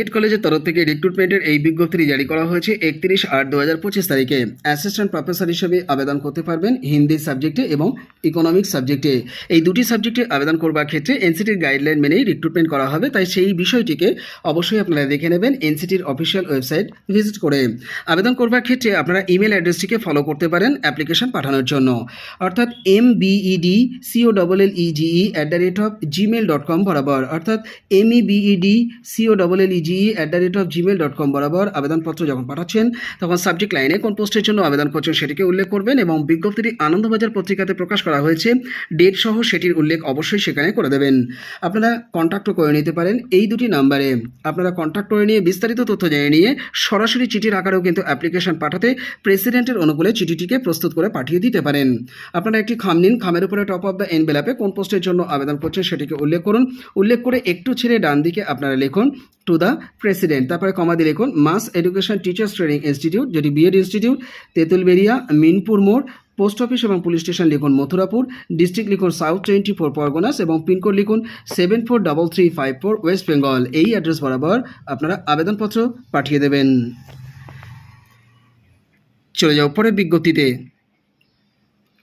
B Ed কলেজের তরফ থেকে রিক্রুটমেন্টের এই বিজ্ঞপ্তিটি জারি করা হয়েছে একত্রিশ আট দু হাজার পঁচিশ তারিখে। অ্যাসিস্ট্যান্ট প্রফেসর হিসেবে আবেদন করতে পারবেন হিন্দি সাবজেক্টে এবং ইকোনমিক্স সাবজেক্টে। এই দুটি সাবজেক্টে আবেদন করবার ক্ষেত্রে এনসিটির গাইডলাইন মেনেই রিক্রুটমেন্ট করা হবে, তাই সেই বিষয়টিকে অবশ্যই আপনারা দেখে নেবেন এনসিটির অফিসিয়াল ওয়েবসাইট ভিজিট করে। আবেদন করবার ক্ষেত্রে আপনারা ইমেল অ্যাড্রেসটিকে ফলো করতে পারেন অ্যাপ্লিকেশন পাঠানোর জন্য। অর্থাৎ M B E D C O double L E G E at the rate of Gmail dot com বরাবর, অর্থাৎ M E B E D C O double L E G E at the rate of Gmail dot com বরাবর আবেদনপত্র যখন পাঠাচ্ছেন, তখন subject লাইনে কোন পোস্টের জন্য আবেদন করছেন সেটিকে উল্লেখ করবেন এবং বিজ্ঞপ্তিটি আনন্দবাজার পত্রিকাতে প্রকাশ করা হয়েছে। ডেট সহ সেটির উল্লেখ অবশ্যই সেখানে করে দেবেন। আপনারা কন্ট্যাক্টও করে নিতে পারেন এই দুটি নাম্বারে আপনারা কন্ট্যাক্ট করে নিয়ে বিস্তারিত তথ্য জেনে নিয়ে সরাসরি চিঠির আকারেও কিন্তু অ্যাপ্লিকেশন পাঠাতে প্রেসিডেন্টের অনুকূলে চিঠিটিকে প্রস্তুত করে পাঠিয়ে দিতে পারেন। আপনারা একটি খাম নিন, খামের উপরে টপ অফ দ্য এনভেলাপে কোন পোস্টের জন্য আবেদন করছেন সেটিকে উল্লেখ করুন। উল্লেখ করে একটু ছেড়ে ডান দিকে আপনারা লিখুন টু দ্য প্রেসিডেন্ট তারপরে কমা দিয়ে লিখুন mass education teachers training institute যেটি B Ed institute Tentulberia Minpur মোড় পোস্ট অফিস এবং পুলিশ স্টেশন লিখুন, মথুরাপুর ডিস্ট্রিক্ট লিখুন সাউথ টোয়েন্টি ফোর পরগনাস এবং পিনকোড লিখুন seven four double three five four West Bengal এই অ্যাড্রেস বরাবর আপনারা আবেদনপত্র পাঠিয়ে দেবেন। চলে যাও পরের বিজ্ঞপ্তিতে।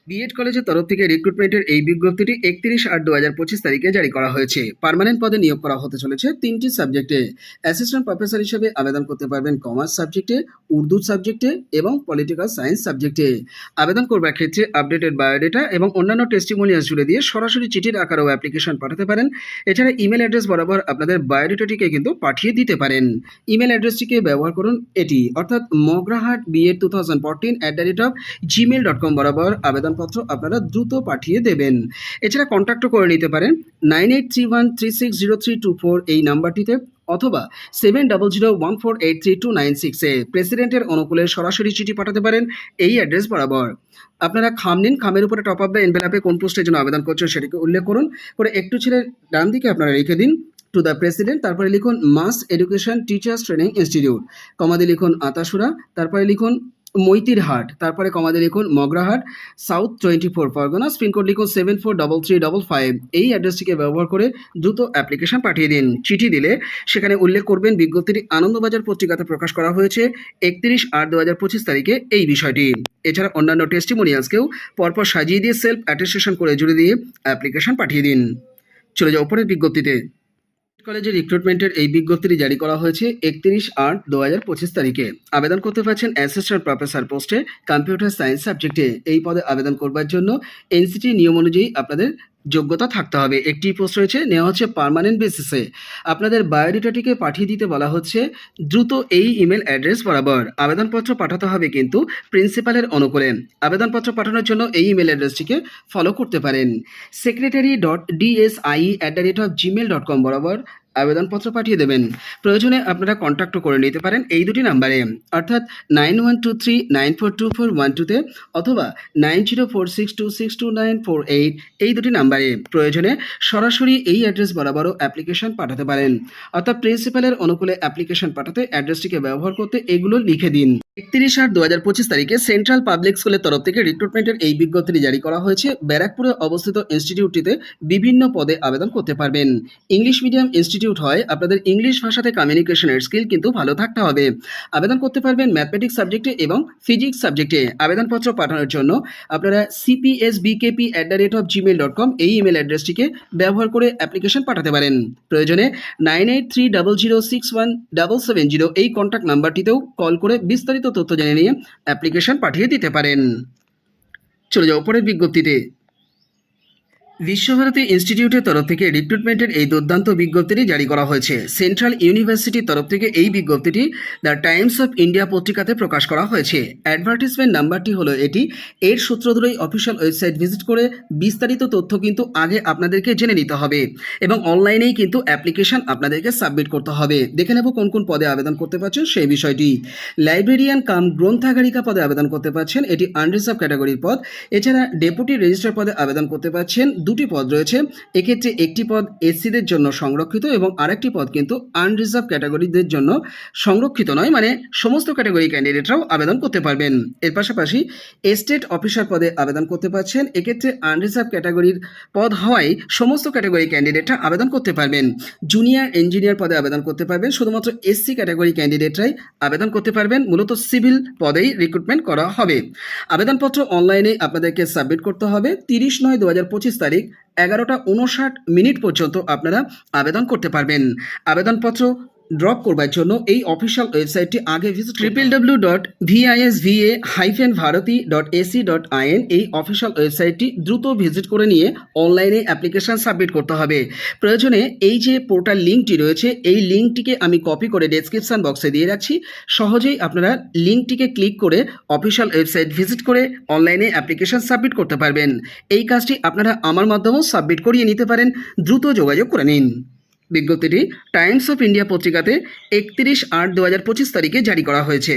বিএড কলেজের তরফ থেকে রিক্রুটমেন্টের এই বিজ্ঞপ্তিটি একত্রিশ আট দু হাজার পঁচিশ তারিখে জারি করা হয়েছে। পার্মানেন্ট পদে নিয়োগ করা হতে চলেছে তিনটি সাবজেক্টে। অ্যাসিস্ট্যান্ট প্রফেসর হিসেবে আবেদন করতে পারবেন কমার্স সাবজেক্টে উর্দু সাবজেক্টে এবং পলিটিক্যাল সায়েন্স সাবজেক্টে আবেদন করবার ক্ষেত্রে আপডেটেড বায়োডেটা এবং অন্যান্য টেস্টিমোনিয়াস জুড়ে দিয়ে সরাসরি চিঠির আকারেও অ্যাপ্লিকেশন পাঠাতে পারেন। এছাড়া ইমেল অ্যাড্রেস বরাবর আপনাদের বায়োডেটাটিকে কিন্তু পাঠিয়ে দিতে পারেন। ইমেল অ্যাড্রেসটিকে ব্যবহার করুন এটি, অর্থাৎ Magrahat B Ed two thousand fourteen at the rate of Gmail dot com বরাবর আবেদনপত্র আপনারা দ্রুত পাঠিয়ে দেবেন। এছাড়া কন্ট্যাক্টও করে নিতে পারেন nine eight three one three six zero three two four এই নাম্বারটিতে অথবা seven double zero one four eight three two nine সিক্সে প্রেসিডেন্টের অনুকূলে সরাসরি চিঠি পাঠাতে পারেন এই অ্যাড্রেস বরাবর। আপনারা খাম নিন খামের উপরে টপ আপ দ্য এনভেলাপে কোন পোস্টের জন্য আবেদন করছেন সেটিকে উল্লেখ করুন। করে একটু ছেড়ে ডান দিকে আপনারা রেখে দিন। টু দ্য প্রেসিডেন্ট তারপরে লিখুন mass education teachers training institute কমাদি লিখুন আতাসুরা তারপরে লিখুন মৈতিরহাট, তারপরে কমাদে লিখুন Magrahat south twenty four Parganas pin code লিখুন seven four double three double five এই অ্যাড্রেসটিকে ব্যবহার করে দ্রুত অ্যাপ্লিকেশন পাঠিয়ে দিন। চিঠি দিলে সেখানে উল্লেখ করবেন বিজ্ঞপ্তিটি আনন্দবাজার পত্রিকাতে প্রকাশ করা হয়েছে একত্রিশ আট দু হাজার পঁচিশ তারিখে এই বিষয়টি। এছাড়া অন্যান্য টেস্টিমোনিয়ালসকেও পরপর সাজিয়ে দিয়ে সেলফ অ্যাটেস্টেশন করে জুড়ে দিয়ে অ্যাপ্লিকেশন পাঠিয়ে দিন। চলে যাও উপরের বিজ্ঞপ্তিতে। কলেজের রিক্রুটমেন্টের এই বিজ্ঞপ্তিটি জারি করা হয়েছে একত্রিশ আট দু হাজার পঁচিশ তারিখে। আবেদন করতে পারছেন অ্যাসিস্ট্যান্ট প্রফেসর পোস্টে কম্পিউটার সায়েন্স সাবজেক্টে এই পদে আবেদন করবার জন্য এনসিটি নিয়ম অনুযায়ী আপনাদের যোগ্যতা থাকতে হবে। একটি পোস্ট রয়েছে, নেওয়া হচ্ছে পারমানেন্ট বেসিসে আপনাদের বায়োডেটাটিকে পাঠিয়ে দিতে বলা হচ্ছে, দ্রুত এই ইমেল অ্যাড্রেস বরাবর। আবেদনপত্র পাঠাতে হবে কিন্তু প্রিন্সিপালের অনুকূলে। আবেদনপত্র পাঠানোর জন্য এই ইমেল অ্যাড্রেসটিকে ফলো করতে পারেন। Secretary dot D S I at the rate of Gmail dot com বরাবর। আবেদনপত্র পাঠিয়ে দেবেন। প্রয়োজনে আপনারা কন্ট্যাক্টও করে নিতে পারেন এই দুটি নাম্বারে। অর্থাৎ nine one two three nine four two four one টুতে অথবা nine zero four six two six two nine four eight এই দুটি নাম্বারে। প্রয়োজনে সরাসরি এই অ্যাড্রেস বরাবরও অ্যাপ্লিকেশন পাঠাতে পারেন। অর্থাৎ প্রিন্সিপালের অনুকূলে অ্যাপ্লিকেশন পাঠাতে অ্যাড্রেসটিকে ব্যবহার করতে এগুলো লিখে দিন। একত্রিশ আট দু হাজার পঁচিশ তারিখে সেন্ট্রাল পাবলিক স্কুলের তরফ থেকে রিক্রুটমেন্টের এই বিজ্ঞপ্তিটি জারি করা হয়েছে। ব্যারাকপুরে অবস্থিত ইনস্টিটিউটটিতে বিভিন্ন পদে আবেদন করতে পারবেন। ইংলিশ মিডিয়াম ইনস্টিটিউট হয়, আপনাদের ইংলিশ ভাষাতে কমিউনিকেশনের স্কিল কিন্তু ভালো থাকতে হবে। আবেদন করতে পারবেন ম্যাথমেটিক্স সাবজেক্টে এবং ফিজিক্স সাবজেক্টে আবেদনপত্র পাঠানোর জন্য আপনারা C P S B K P at the rate of Gmail dot com এই ইমেল অ্যাড্রেসটিকে ব্যবহার করে অ্যাপ্লিকেশন পাঠাতে পারেন। প্রয়োজনে nine eight three double zero six one double seven zero এই কন্ট্যাক্ট নাম্বারটিতেও কল করে বিস্তারিত তথ্য জেনে নিয়ে অ্যাপ্লিকেশন পাঠিয়ে দিতে পারেন। চলে যাও পরের বিজ্ঞপ্তিতে। বিশ্বভারতী ইনস্টিটিউটের তরফ থেকে রিক্রুটমেন্টের এই দুর্দান্ত বিজ্ঞপ্তিটি জারি করা হয়েছে। সেন্ট্রাল ইউনিভার্সিটির তরফ থেকে এই বিজ্ঞপ্তিটি দ্য টাইমস অফ ইন্ডিয়া পত্রিকাতে প্রকাশ করা হয়েছে। অ্যাডভার্টিসমেন্ট নাম্বারটি হলো এটি। এর সূত্র ধরেই অফিসিয়াল ওয়েবসাইট ভিজিট করে বিস্তারিত তথ্য কিন্তু আগে আপনাদেরকে জেনে নিতে হবে এবং অনলাইনেই কিন্তু অ্যাপ্লিকেশন আপনাদেরকে সাবমিট করতে হবে। দেখে নেব কোন কোন পদে আবেদন করতে পারছেন সেই বিষয়টি। লাইব্রেরিয়ান কাম গ্রন্থাগারিকা পদে আবেদন করতে পারছেন, এটি আনরিজার্ভ ক্যাটাগরির পদ। এছাড়া ডেপুটি রেজিস্ট্রার পদে আবেদন করতে পারছেন দুটি পদ রয়েছে। এক্ষেত্রে একটি পদ এসসিদের জন্য সংরক্ষিত এবং আরেকটি পদ কিন্তু আনরিজার্ভ ক্যাটাগরিদের জন্য সংরক্ষিত নয়। মানে সমস্ত ক্যাটাগরি ক্যান্ডিডেটরাও আবেদন করতে পারবেন। এর পাশাপাশি এস্টেট অফিসার পদে আবেদন করতে পারছেন। এক্ষেত্রে আনরিজার্ভ ক্যাটাগরির পদ হওয়ায় সমস্ত ক্যাটাগরি ক্যান্ডিডেটরা আবেদন করতে পারবেন। জুনিয়র ইঞ্জিনিয়ার পদে আবেদন করতে পারবেন। শুধুমাত্র এসসি ক্যাটাগরি ক্যান্ডিডেটরাই আবেদন করতে পারবেন। মূলত সিভিল পদেই রিক্রুটমেন্ট করা হবে। আবেদনপত্র অনলাইনে আপনাদেরকে সাবমিট করতে হবে। তিরিশ নয় দু পঁচিশ তারিখ এগারোটা উনষাট মিনিট পর্যন্ত আপনারা আবেদন করতে পারবেন। আবেদনপত্র ড্রপ করবার জন্য এই অফিসিয়াল ওয়েবসাইটটি আগে visit triple W dot V I S V A hyphen Bharati dot A C dot I N এই অফিসিয়াল ওয়েবসাইটটি দ্রুত ভিজিট করে নিয়ে অনলাইনে অ্যাপ্লিকেশন সাবমিট করতে হবে। প্রয়োজনে এই যে পোর্টাল লিঙ্কটি রয়েছে, এই লিঙ্কটিকে আমি কপি করে ডেসক্রিপশন বক্সে দিয়ে রাখছি। সহজেই আপনারা লিঙ্কটিকে ক্লিক করে অফিসিয়াল ওয়েবসাইট ভিজিট করে অনলাইনে অ্যাপ্লিকেশন সাবমিট করতে পারবেন। এই কাজটি আপনারা আমার মাধ্যমেও সাবমিট করিয়ে নিতে পারেন। দ্রুত যোগাযোগ করে নিন। বিজ্ঞপ্তিটি টাইমস অফ ইন্ডিয়া পত্রিকাতে একত্রিশ আট দু পঁচিশ তারিখে জারি করা হয়েছে।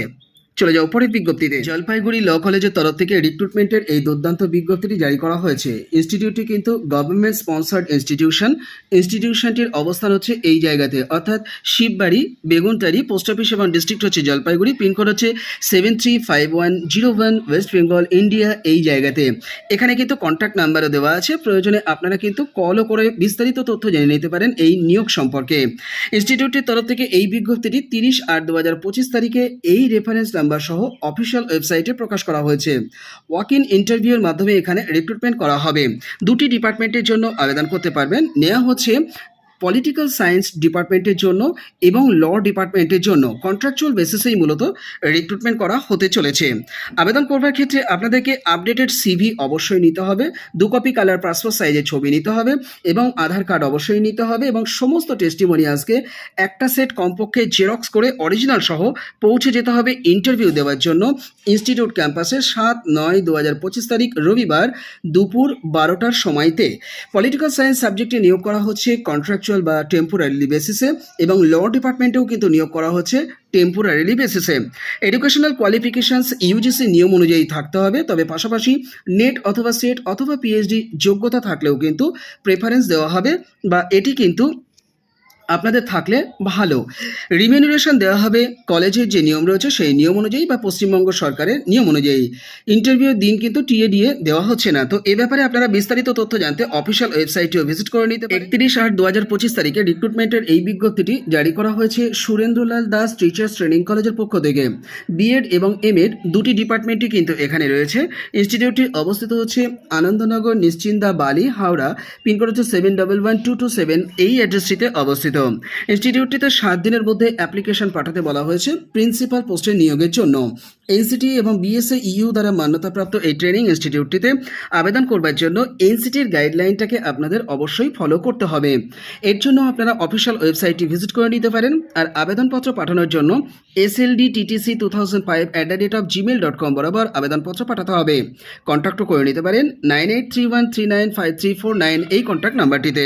চলে যাও পরের বিজ্ঞপ্তিতে। জলপাইগুড়ি ল কলেজের তরফ থেকে রিক্রুটমেন্টের এই দুর্দান্ত বিজ্ঞপ্তিটি জারি করা হয়েছে। ইনস্টিটিউটটি কিন্তু গভর্নমেন্ট স্পন্সার্ড ইনস্টিটিউশন ইনস্টিটিউশনটির অবস্থান হচ্ছে এই জায়গাতে। অর্থাৎ শিববাড়ি বেগুনটারি পোস্ট অফিস এবং ডিস্ট্রিক্ট হচ্ছে জলপাইগুড়ি। পিনকোড হচ্ছে seven three five one zero one West Bengal India এই জায়গাতে। এখানে কিন্তু কন্ট্যাক্ট নাম্বারও দেওয়া আছে। প্রয়োজনে আপনারা কিন্তু কলও করে বিস্তারিত তথ্য জেনে নিতে পারেন এই নিয়োগ সম্পর্কে। ইনস্টিটিউটটির তরফ থেকে এই বিজ্ঞপ্তিটি তিরিশ আট দু হাজার পঁচিশ তারিখে এই রেফারেন্স নাম্বার সহ অফিসিয়াল ওয়েবসাইটে প্রকাশ করা হয়েছে। ওয়াক ইন ইন্টারভিউর মাধ্যমে এখানে রিক্রুটমেন্ট করা হবে। দুটি ডিপার্টমেন্টের জন্য আবেদন করতে পারবেন। নেওয়া হচ্ছে পলিটিক্যাল সায়েন্স ডিপার্টমেন্টের জন্য এবং ল ডিপার্টমেন্টের জন্য কন্ট্রাকচুয়াল বেসিসেই মূলত রিক্রুটমেন্ট করা হতে চলেছে। আবেদন করবার ক্ষেত্রে আপনাদেরকে আপডেটেড সিভি অবশ্যই নিতে হবে, দু কপি কালার পাসপোর্ট সাইজের ছবি নিতে হবে এবং আধার কার্ড অবশ্যই নিতে হবে এবং সমস্ত টেস্টিমোনিয়ালসকে একটা সেট কমপক্ষে জেরক্স করে অরিজিনাল সহ পৌঁছে যেতে হবে ইন্টারভিউ দেওয়ার জন্য। ইনস্টিটিউট ক্যাম্পাসে সাত নয় দু হাজার পঁচিশ তারিখ রবিবার দুপুর বারোটার সময়তে। পলিটিক্যাল সায়েন্স সাবজেক্টে নিয়োগ করা হচ্ছে কন্ট্রাকচুয়াল বা টেম্পোরারিলি বেসিসে এবং ল ডিপার্টমেন্টেও কিন্তু নিয়োগ করা হচ্ছে টেম্পোরারিলি বেসিসে এডুকেশনাল কোয়ালিফিকেশানস ইউজিসি নিয়ম অনুযায়ী থাকতে হবে, তবে পাশাপাশি নেট অথবা সেট অথবা পিএইচডি যোগ্যতা থাকলেও কিন্তু প্রেফারেন্স দেওয়া হবে বা এটি কিন্তু আপনাদের থাকলে ভালো। রিমিউনারেশন দেওয়া হবে কলেজের যে নিয়ম রয়েছে, সেই নিয়ম অনুযায়ী বা পশ্চিমবঙ্গ সরকারের নিয়ম অনুযায়ী। ইন্টারভিউর দিন কিন্তু টিএ দিয়ে দেওয়া হচ্ছে না। তো এ ব্যাপারে আপনারা বিস্তারিত তথ্য জানতে অফিসিয়াল ওয়েবসাইটটিও ভিজিট করে নিতে একত্রিশ আট দু হাজার পঁচিশ তারিখে রিক্রুটমেন্টের এই বিজ্ঞপ্তিটি জারি করা হয়েছে সুরেন্দ্রলাল দাস টিচার্স ট্রেনিং কলেজের পক্ষ থেকে। বিএড এবং এমএড দুটি ডিপার্টমেন্টই কিন্তু এখানে রয়েছে। ইনস্টিটিউটটি অবস্থিত হচ্ছে আনন্দনগর নিশ্চিন্দা বালি হাওড়া পিনকোড হচ্ছে seven double one two two seven এই অ্যাড্রেসটিতে অবস্থিত। ইনস্টিটিউটটিতে সাত দিনের মধ্যে অ্যাপ্লিকেশন পাঠাতে বলা হয়েছে প্রিন্সিপাল পোস্টে নিয়োগের জন্য। এনসিটি এবং বিএসএ ইউ দ্বারা মান্যতাপ্রাপ্ত এই ট্রেনিং ইনস্টিটিউটটিতে আবেদন করবার জন্য এনসিটির গাইডলাইনটাকে আপনাদের অবশ্যই ফলো করতে হবে। এর জন্য আপনারা অফিসিয়াল ওয়েবসাইটটি ভিজিট করে নিতে পারেন আর আবেদনপত্র পাঠানোর জন্য S L D T T C two thousand five at the rate of Gmail dot com বরাবর আবেদনপত্র পাঠাতে হবে। কন্ট্যাক্টও করে নিতে পারেন nine eight three one three nine five three four nine এই কন্ট্যাক্ট নাম্বারটিতে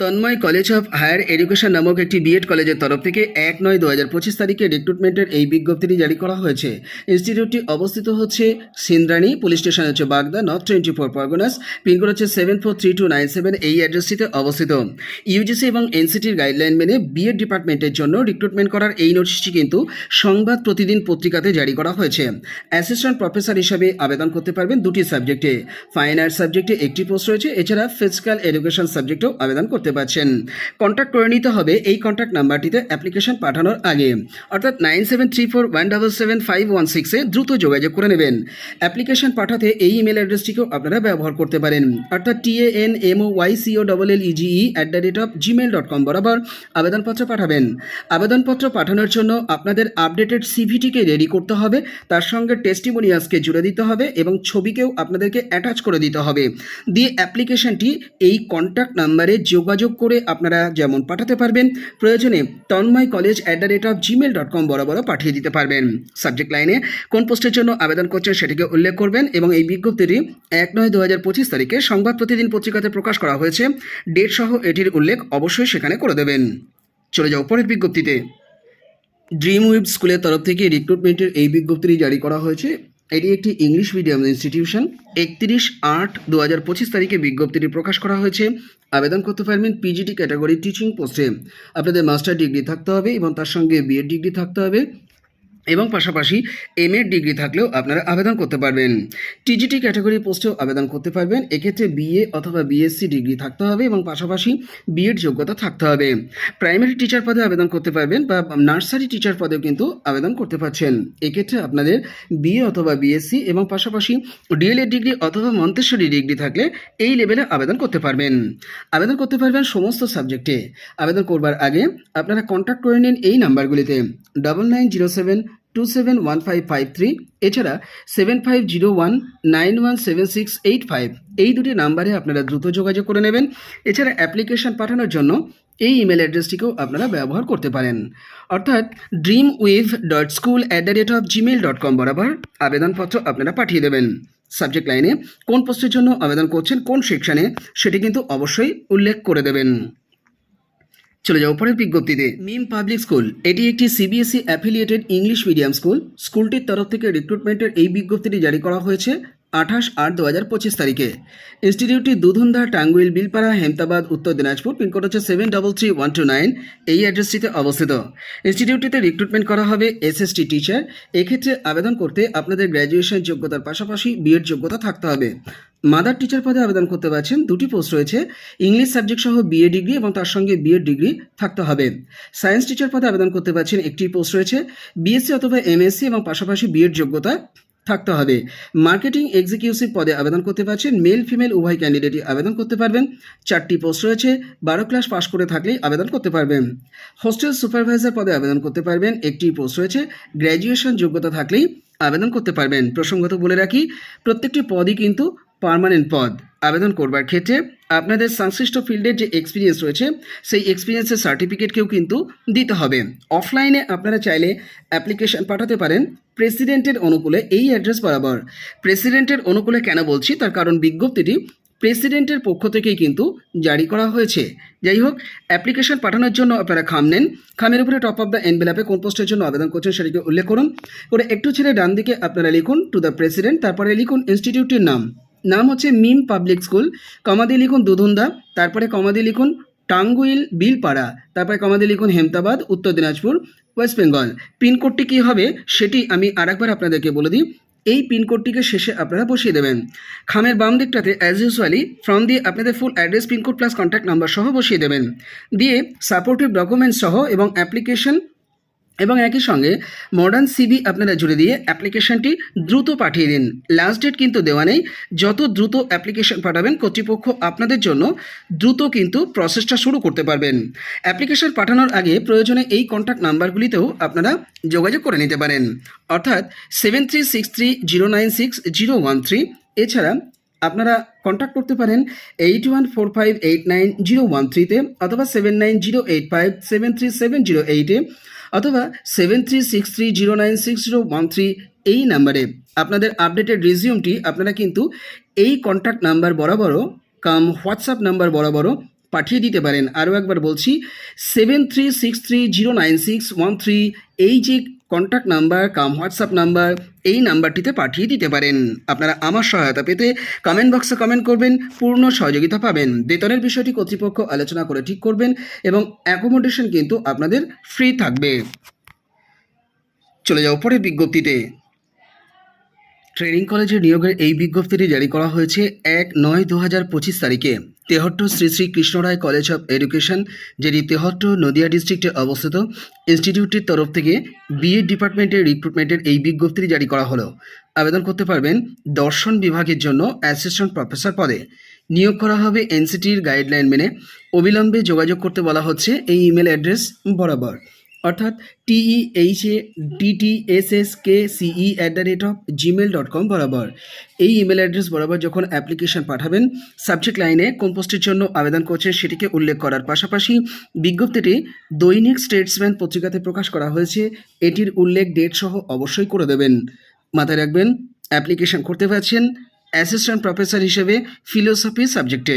Tanmoy college of higher education নামক একটি বিএড কলেজের তরফ থেকে এক নয় দু হাজার পঁচিশ তারিখে রিক্রুটমেন্টের এই বিজ্ঞপ্তিটি জারি করা হয়েছে। ইনস্টিটিউটটি অবস্থিত হচ্ছে সিন্দ্রাণী পুলিশ স্টেশন হচ্ছে Bagda north twenty four Parganas pin code হচ্ছে seven four three two nine seven এই অ্যাড্রেসটিতে অবস্থিত। ইউজিসি এবং এনসিটির গাইডলাইন মেনে বিএড ডিপার্টমেন্টের জন্য রিক্রুটমেন্ট করার এই নোটিশটি কিন্তু সংবাদ প্রতিদিন পত্রিকাতে জারি করা হয়েছে। অ্যাসিস্ট্যান্ট প্রফেসর হিসাবে আবেদন করতে পারবেন দুটি সাবজেক্টে ফাইন আর্টস সাবজেক্টে একটি পোস্ট রয়েছে, এছাড়া ফিজিক্যাল এডুকেশন সাবজেক্টেও আবেদন করতে পারছেন। কন্ট্যাক্ট করে নিতে হবে এই কন্ট্যাক্ট নাম্বারটিতে অ্যাপ্লিকেশন পাঠানোর আগে। অর্থাৎ nine seven three four one double seven five one সিক্সে দ্রুত যোগাযোগ করে নেবেন। অ্যাপ্লিকেশন পাঠাতে এই ইমেল অ্যাড্রেসটিকেও আপনারা ব্যবহার করতে পারেন। অর্থাৎ T A N M O Y C O double L E G E at the rate of Gmail dot com বরাবর আবেদনপত্র পাঠাবেন। আবেদনপত্র পাঠানোর জন্য আপনাদের আপডেটেড সিভিটিকে রেডি করতে হবে। তার সঙ্গে টেস্টিমোনিয়াসকে জুড়ে দিতে হবে এবং ছবিকেও আপনাদেরকে অ্যাটাচ করে দিতে হবে। দিয়ে অ্যাপ্লিকেশনটি এই কন্ট্যাক্ট নাম্বারে যোগাযোগ করে আপনারা যেমন পাঠাতে পারবেন, প্রয়োজনে Tanmoy college at the rate of Gmail dot com বরাবরও পাঠিয়ে দিতে পারবেন। সাবজেক্ট লাইনে কোন পোস্টের জন্য আবেদন করছেন সেটিকে উল্লেখ করবেন এবং এই বিজ্ঞপ্তিটি এক নয় দু হাজার পঁচিশ তারিখে সংবাদ প্রতিদিন পত্রিকাতে প্রকাশ করা হয়েছে। ডেট সহ এটির উল্লেখ অবশ্যই সেখানে করে দেবেন। চলে যাও পরের বিজ্ঞপ্তিতে। ড্রিম উইব স্কুলের তরফ থেকে রিক্রুটমেন্টের এই বিজ্ঞপ্তিটি জারি করা হয়েছে। এটি একটি ইংলিশ মিডিয়াম ইনস্টিটিউশন। একত্রিশ আট দু হাজার পঁচিশ তারিখে বিজ্ঞপ্তিটি প্রকাশ করা হয়েছে। আবেদন করতে পারবেন পিজিটি ক্যাটাগরি টিচিং পোস্টে আপনাদের মাস্টার ডিগ্রি থাকতে হবে এবং তার সঙ্গে বিএড ডিগ্রি থাকতে হবে। এবং পাশাপাশি এম এর ডিগ্রি থাকলেও আপনারা আবেদন করতে পারবেন। টিজিটি ক্যাটাগরি পোস্টেও আবেদন করতে পারবেন। এক্ষেত্রে বিএ অথবা বিএসসি ডিগ্রি থাকতে হবে এবং পাশাপাশি বিএড যোগ্যতা থাকতে হবে। প্রাইমারি টিচার পদে আবেদন করতে পারবেন বা নার্সারি টিচার পদেও কিন্তু আবেদন করতে পারছেন। এক্ষেত্রে আপনাদের বিএ অথবা বিএসসি এবং পাশাপাশি ডিএলএড ডিগ্রি অথবা মন্তেশ্বরী ডিগ্রি থাকলে এই লেভেলে আবেদন করতে পারবেন। আবেদন করতে পারবেন সমস্ত সাবজেক্টে আবেদন করবার আগে আপনারা কন্ট্যাক্ট করে নিন এই নাম্বারগুলিতে double nine zero seven two seven one five five three এছাড়া seven five zero one nine one seven six eight five এই দুটি নাম্বারে আপনারা দ্রুত যোগাযোগ করে নেবেন। এছাড়া অ্যাপ্লিকেশন পাঠানোর জন্য এই ইমেল অ্যাড্রেসটিকেও আপনারা ব্যবহার করতে পারেন। অর্থাৎ dream weave dot school at the rate of Gmail dot com বরাবর আবেদনপত্র আপনারা পাঠিয়ে দেবেন। সাবজেক্ট লাইনে কোন পোস্টের জন্য আবেদন করছেন, কোন সেকশানে সেটি কিন্তু অবশ্যই উল্লেখ করে দেবেন। চলে যাও পরের বিজ্ঞপ্তিতে। মিম পাবলিক স্কুল, এটি একটি CBSE affiliated English medium school স্কুলটির তরফ থেকে রিক্রুটমেন্টের এই বিজ্ঞপ্তিটি জারি করা হয়েছে। আঠাশ আট দু হাজার পঁচিশ তারিখে। ইনস্টিটিউটটি দুধুন্দা টাঙ্গুইল বিলপাড়া হেমতাবাদ উত্তর দিনাজপুর পিনকোড হচ্ছে seven double three one two nine এই অ্যাড্রেসটিতে অবস্থিত। ইনস্টিটিউটটিতে রিক্রুটমেন্ট করা হবে এসএসটি টিচার এক্ষেত্রে আবেদন করতে আপনাদের গ্র্যাজুয়েশন যোগ্যতার পাশাপাশি বিএড যোগ্যতা থাকতে হবে। মাদার টিচার পদে আবেদন করতে পারছেন, দুটি পোস্ট রয়েছে। ইংলিশ সাবজেক্ট সহ বিএ ডিগ্রি এবং তার সঙ্গে বিএড ডিগ্রি থাকতে হবে। সায়েন্স টিচার পদে আবেদন করতে পারছেন, একটি পোস্ট রয়েছে। বিএসসি অথবা এমএসসি এবং পাশাপাশি বিএড যোগ্যতা থাকতে হবে। মার্কেটিং এক্সিকিউটিভ পদে আবেদন করতে পারছেন মেল, ফিমেল, উভয় ক্যান্ডিডেটই আবেদন করতে পারবেন। চারটি পোস্ট রয়েছে, বারো ক্লাস পাশ করে থাকলেই আবেদন করতে পারবেন। হোস্টেল সুপারভাইজার পদে আবেদন করতে পারবেন, একটি পোস্ট রয়েছে, গ্র্যাজুয়েশন যোগ্যতা থাকলেই আবেদন করতে পারবেন। প্রসঙ্গত বলে রাখি, প্রত্যেকটি পদই কিন্তু পারমানেন্ট পদ। আবেদন করবার ক্ষেত্রে আপনাদের সংশ্লিষ্ট ফিল্ডের যে এক্সপিরিয়েন্স রয়েছে, সেই এক্সপিরিয়েন্সের সার্টিফিকেটকেও কিন্তু দিতে হবে। অফলাইনে আপনারা চাইলে অ্যাপ্লিকেশন পাঠাতে পারেন। প্রেসিডেন্টের অনুকূলে এই অ্যাড্রেস বরাবর। প্রেসিডেন্টের অনুকূলে কেন বলছি? তার কারণ বিজ্ঞপ্তিটি প্রেসিডেন্টের পক্ষ থেকেই কিন্তু জারি করা হয়েছে। যাই হোক অ্যাপ্লিকেশন পাঠানোর জন্য আপনারা খাম নেন। খামের উপরে টপ অফ দ্য এনভেলাপে কোন পোস্টের জন্য আবেদন করছেন সেটিকে উল্লেখ করুন। করে একটু ছেড়ে ডান দিকে আপনারা লিখুন টু দ্য প্রেসিডেন্ট তারপরে লিখুন ইনস্টিটিউটের নাম। নাম হচ্ছে মিম পাবলিক স্কুল। কমাদি লিখুন দুধুন্দা, তারপরে কমাদি লিখুন টাঙ্গুইল বিলপাড়া, তারপরে কমাদি লিখুন হেমতাবাদ, উত্তর দিনাজপুর, ওয়েস্ট বেঙ্গল। পিনকোডটি কী হবে? সেটি আমি আরেকবার আপনাদেরকে বলে দিই। এই পিনকোডটিকে শেষে আপনারা বসিয়ে দেবেন। খামের বাম দিকটাতে অ্যাজ ইউজুয়ালি ফ্রম দিয়ে আপনাদের full address pincode plus contact number সহ বসিয়ে দেবেন। দিয়ে সাপোর্টিভ ডকুমেন্টস সহ এবং অ্যাপ্লিকেশন এবং একই সঙ্গে মডার্ন সিবি আপনারা জুড়ে দিয়ে অ্যাপ্লিকেশনটি দ্রুত পাঠিয়ে দিন। লাস্ট ডেট কিন্তু দেওয়া নেই। যত দ্রুত অ্যাপ্লিকেশন পাঠাবেন, কর্তৃপক্ষ আপনাদের জন্য দ্রুত কিন্তু প্রসেসটা শুরু করতে পারবেন। অ্যাপ্লিকেশন পাঠানোর আগে প্রয়োজনে এই কন্ট্যাক্ট নাম্বারগুলিতেও আপনারা যোগাযোগ করে নিতে পারেন। অর্থাৎ seven three six three zero nine six zero one three এছাড়া আপনারা কন্ট্যাক্ট করতে পারেন eight one four five eight nine zero one থ্রিতে অথবা seven nine zero eight five seven three seven zero এইটে অথবা seven three six three zero nine six zero one three এই নাম্বারে। আপনাদের আপডেটেড রিজিউমটি আপনারা কিন্তু এই কন্ট্যাক্ট নাম্বার বরাবরও, কাম হোয়াটসঅ্যাপ নাম্বার বরাবরও পাঠিয়ে দিতে পারেন। আরও একবার বলছি seven three six three zero nine six one three এই যে contact number cum WhatsApp number এই নাম্বারটিতে পাঠিয়ে দিতে পারেন। আপনারা আমার সহায়তা পেতে কমেন্ট বক্সে কমেন্ট করবেন, পূর্ণ সহযোগিতা পাবেন। বেতনের বিষয়টি কর্তৃপক্ষ আলোচনা করে ঠিক করবেন এবং অ্যাকোমোডেশন কিন্তু আপনাদের ফ্রি থাকবে। চলে যাও পরের বিজ্ঞপ্তিতে। ট্রেনিং কলেজের নিয়োগের এই বিজ্ঞপ্তিটি জারি করা হয়েছে এক নয় দু হাজার পঁচিশ তারিখে। Tehatta Shri Shri Krishnaray College of Education, যেটি তেহট্ট নদিয়া ডিস্ট্রিক্টে অবস্থিত, ইনস্টিটিউটটির তরফ থেকে বিএড ডিপার্টমেন্টের রিক্রুটমেন্টের এই বিজ্ঞপ্তিটি জারি করা হলো। আবেদন করতে পারবেন দর্শন বিভাগের জন্য অ্যাসিস্ট্যান্ট প্রফেসর পদে। নিয়োগ করা হবে এনসিটির গাইডলাইন মেনে। অবিলম্বে যোগাযোগ করতে বলা হচ্ছে, এই ইমেল অ্যাড্রেস বরাবর। অর্থাৎ TE H A DT S S K CE at the rate of Gmail dot com বরাবর। এই ইমেল অ্যাড্রেস বরাবর যখন অ্যাপ্লিকেশন পাঠাবেন সাবজেক্ট লাইনে কোন পোস্টের জন্য আবেদন করছেন সেটিকে উল্লেখ করার পাশাপাশি বিজ্ঞপ্তিটি দৈনিক স্টেটসম্যান পত্রিকাতে প্রকাশ করা হয়েছে, এটির উল্লেখ ডেট সহ অবশ্যই করে দেবেন। মাথায় রাখবেন অ্যাপ্লিকেশন করতে পারছেন অ্যাসিস্ট্যান্ট প্রফেসর হিসেবে ফিলোসফি সাবজেক্টে